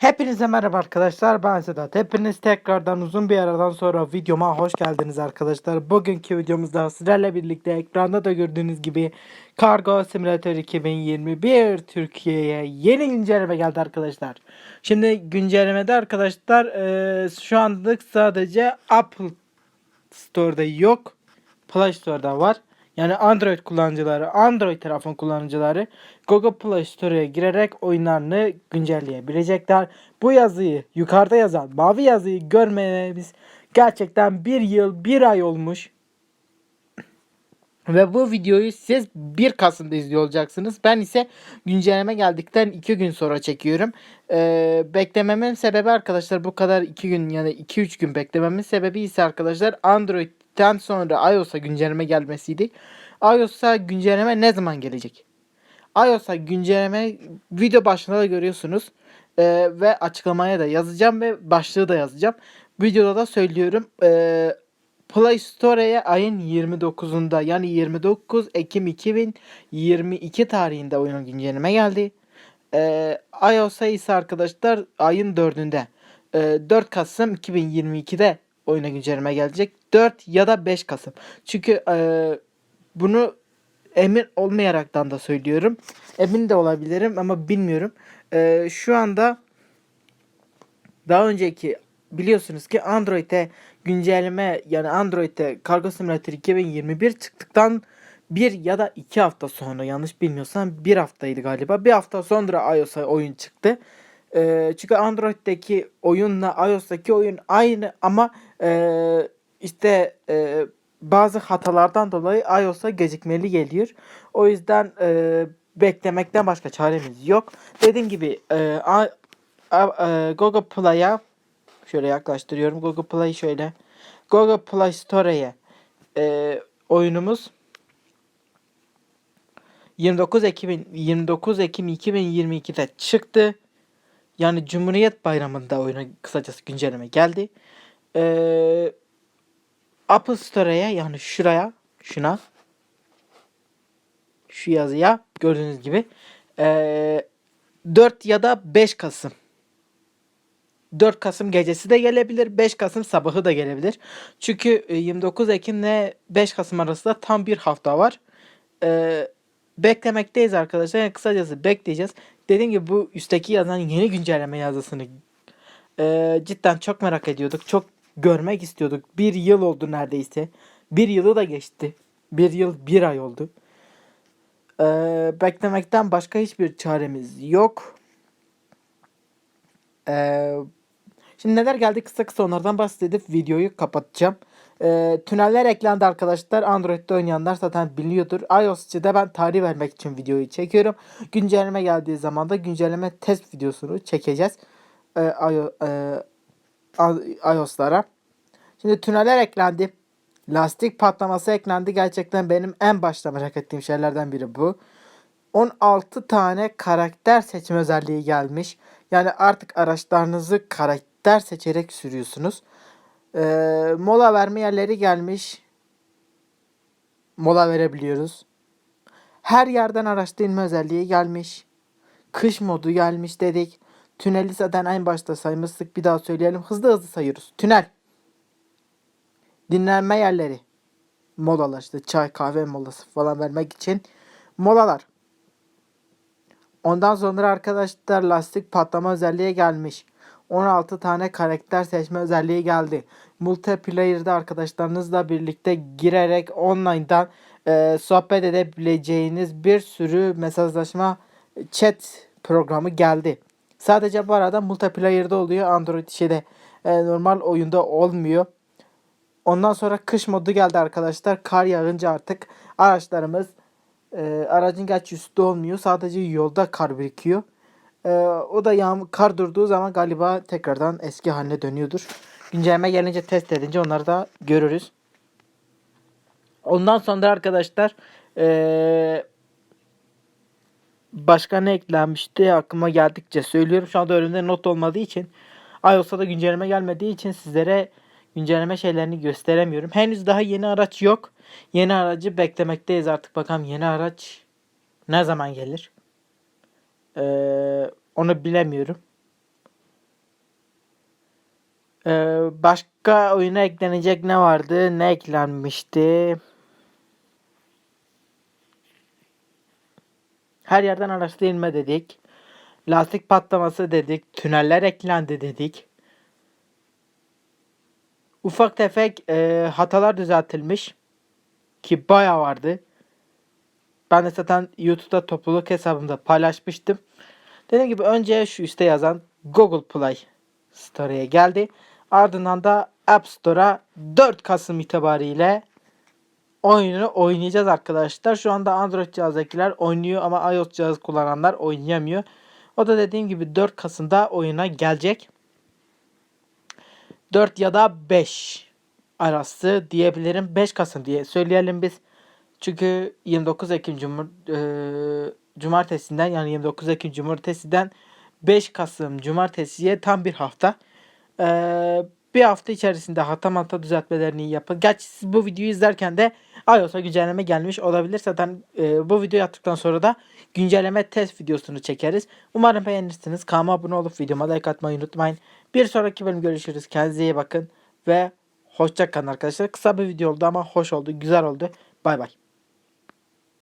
Hepinize merhaba arkadaşlar ben Sedat. Hepiniz tekrardan uzun bir aradan sonra videoma hoş geldiniz arkadaşlar. Bugünkü videomuzda sizlerle birlikte ekranda da gördüğünüz gibi Kargo Simulator 2021 Türkiye'ye yeni güncelleme geldi arkadaşlar. Şimdi güncellemede arkadaşlar eee, şu anlık sadece Apple Store'da yok. Play Store'da var. Yani Android kullanıcıları, Android telefon kullanıcıları Google Play Store'a girerek oyunlarını güncelleyebilecekler. Bu yazıyı yukarıda yazan mavi yazıyı görmemiz gerçekten bir yıl bir ay olmuş. Ve bu videoyu siz 1 Kasım'da izliyor olacaksınız. Ben ise güncelleme geldikten 2 gün sonra çekiyorum. Ee, beklememin sebebi arkadaşlar bu kadar 2 gün yani 2-3 gün beklememin sebebi ise arkadaşlar Android'den sonra iOS'a güncelleme gelmesiydi. iOS'a güncelleme ne zaman gelecek? iOS'a güncelleme video başında da görüyorsunuz. Ee, ve açıklamaya da yazacağım ve başlığı da yazacağım. Videoda da söylüyorum. Ee, Play Store'ya ayın 29'unda yani 29 Ekim 2022 tarihinde oyunun güncelleme geldi. Ee, iOS'a ise arkadaşlar ayın 4'ünde. Ee, 4 Kasım 2022'de oyuna güncelleme gelecek. 4 ya da 5 Kasım. Çünkü e, bunu emin olmayaraktan da söylüyorum. Emin de olabilirim ama bilmiyorum. Ee, şu anda daha önceki biliyorsunuz ki Android'e güncelleme yani Android'de Kargo Simulator 2021 çıktıktan bir ya da iki hafta sonra yanlış bilmiyorsam bir haftaydı galiba. Bir hafta sonra iOS'a oyun çıktı. Ee, çünkü Android'deki oyunla iOS'taki oyun aynı ama e, işte e, bazı hatalardan dolayı iOS'a gecikmeli geliyor. O yüzden e, beklemekten başka çaremiz yok. Dediğim gibi e, a- a- e, Google Play'a şöyle yaklaştırıyorum. Google Play şöyle. Google Play Store'ye e, oyunumuz 29 Ekim 29 Ekim 2022'de çıktı. Yani Cumhuriyet Bayramı'nda oyuna kısacası güncelleme geldi. Ee, Apple Store'ya yani şuraya şuna şu yazıya gördüğünüz gibi ee, 4 ya da 5 Kasım 4 Kasım gecesi de gelebilir. 5 Kasım sabahı da gelebilir. Çünkü e, 29 Ekim ile 5 Kasım arasında tam bir hafta var. Ee, beklemekteyiz arkadaşlar. Yani kısacası bekleyeceğiz. Dediğim gibi bu üstteki yazan yeni güncelleme yazısını e, cidden çok merak ediyorduk. Çok görmek istiyorduk. Bir yıl oldu neredeyse. Bir yılı da geçti. Bir yıl bir ay oldu. Ee, beklemekten başka hiçbir çaremiz yok. Ee, şimdi neler geldi kısa kısa onlardan bahsedip videoyu kapatacağım. Ee, tüneller eklendi arkadaşlar. Android'de oynayanlar zaten biliyordur. iOS'da ben tarih vermek için videoyu çekiyorum. Güncelleme geldiği zaman da güncelleme test videosunu çekeceğiz. Ee, iOS'lara. Şimdi tüneller eklendi. Lastik patlaması eklendi. Gerçekten benim en başta merak ettiğim şeylerden biri bu. 16 tane karakter seçme özelliği gelmiş. Yani artık araçlarınızı karakter seçerek sürüyorsunuz. Ee, mola verme yerleri gelmiş. Mola verebiliyoruz. Her yerden araç inme özelliği gelmiş. Kış modu gelmiş dedik. Tüneli zaten en başta saymıştık. Bir daha söyleyelim. Hızlı hızlı sayıyoruz. Tünel. Dinlenme yerleri. Molalar işte çay kahve molası falan vermek için. Molalar. Ondan sonra arkadaşlar lastik patlama özelliği gelmiş. 16 tane karakter seçme özelliği geldi. Multiplayer'da arkadaşlarınızla birlikte girerek online'dan e, sohbet edebileceğiniz bir sürü mesajlaşma chat programı geldi. Sadece bu arada multiplayer'da oluyor. Android şeyde e, normal oyunda olmuyor. Ondan sonra kış modu geldi arkadaşlar. Kar yağınca artık araçlarımız e, aracın geç üstü olmuyor. Sadece yolda kar birikiyor. E, o da yağmur, kar durduğu zaman galiba tekrardan eski haline dönüyordur. Güncelleme gelince test edince onları da görürüz. Ondan sonra arkadaşlar e, başka ne eklenmişti aklıma geldikçe söylüyorum. Şu anda önümde not olmadığı için iOS'a da güncelleme gelmediği için sizlere güncelleme şeylerini gösteremiyorum. Henüz daha yeni araç yok. Yeni aracı beklemekteyiz artık bakalım yeni araç ne zaman gelir. Ee, onu bilemiyorum. Ee, başka oyuna eklenecek ne vardı? Ne eklenmişti? Her yerden araçlayılma dedik. Lastik patlaması dedik. Tüneller eklendi dedik. Ufak tefek e, hatalar düzeltilmiş. Ki bayağı vardı. Ben de zaten YouTube'da topluluk hesabımda paylaşmıştım. Dediğim gibi önce şu üstte yazan Google Play Store'ya geldi. Ardından da App Store'a 4 Kasım itibariyle oyunu oynayacağız arkadaşlar. Şu anda Android cihazdakiler oynuyor ama iOS cihaz kullananlar oynayamıyor. O da dediğim gibi 4 Kasım'da oyuna gelecek. 4 ya da 5 arası diyebilirim. 5 Kasım diye söyleyelim biz. Çünkü 29 Ekim Cumhur, e, Cumartesinden yani 29 Ekim Cumartesi'den 5 Kasım Cumartesi'ye tam bir hafta. E, bir hafta içerisinde hata mata düzeltmelerini yapın. Gerçi siz bu videoyu izlerken de iOS'a güncelleme gelmiş olabilir. Zaten e, bu videoyu attıktan sonra da güncelleme test videosunu çekeriz. Umarım beğenirsiniz. Kanalıma abone olup videoma like atmayı unutmayın. Bir sonraki bölüm görüşürüz. Kendinize iyi bakın ve hoşça kalın arkadaşlar. Kısa bir video oldu ama hoş oldu, güzel oldu. Bay bay.